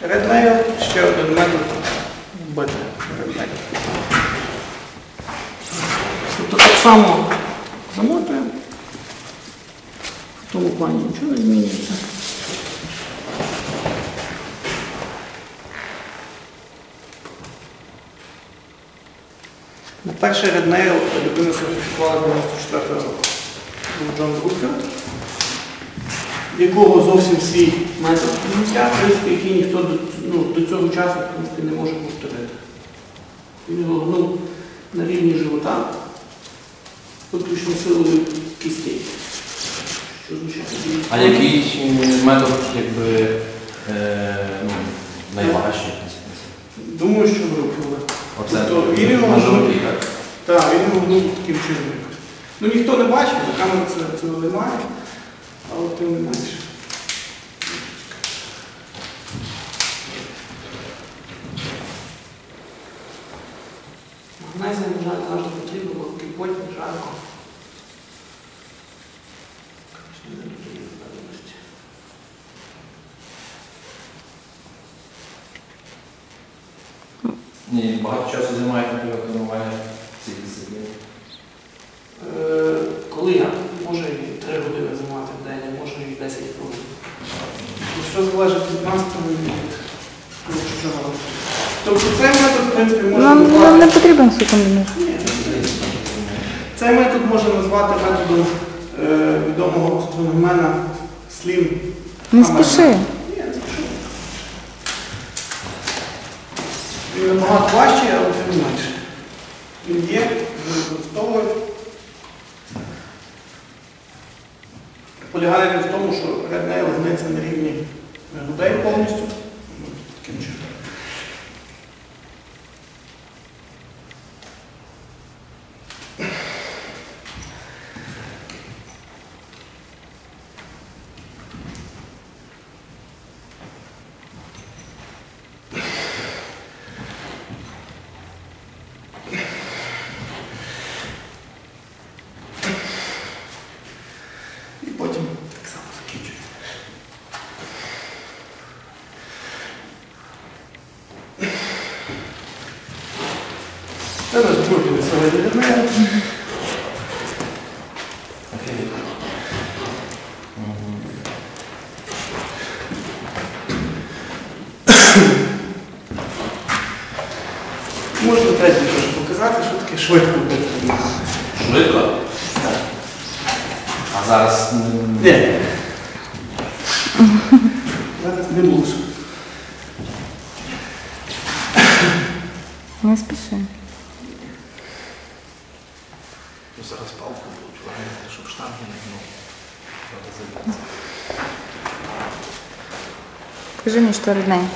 реднейл, ще один метод вбити реднейл. Тобто так само замотуємо. В тому плані нічого не змінюється. На перший реднейл людину сертифікували 94 року. Джон Руфілд, в якого зовсім свій метод підняття, в принципі, який ніхто до, ну, до цього часу в принципі, не може повторити. Він його на рівні живота, виключно силою кістей. Що звучить? А який метод, якби, е, ну, найважчий? Думаю, що. Оце Тобто він його ножовий, так? Він його гнув таким чином. Ну ніхто не бачив, на камеру це, цього немає, але тим не менше. Магнезія, на жаль, завжди потрібно, бо потім жарко. Ні, багато часу займає наприклад, залежить від настрою і від що. Тобто цей метод, в принципі, можна Нам, нам не назвати... потрібен Цей метод можна назвати методом е, відомого астрономена Слім. Не Хаммера. спіши. Ні, не спішу. Він набагато важчий, але тим не менше. Він є, він використовують. Полягає він в тому, що реднейл гнеться на рівні Daí Paulo Це наш другий веселий. Окей. Можна третій теж показати, що таке швидко реднейл. Швидко? А зараз Ні. Зараз не було швидко. Не спіши. Зараз палку будуть ваганяти, щоб штанги не гнули. Забити. Покажи мені, що рідне.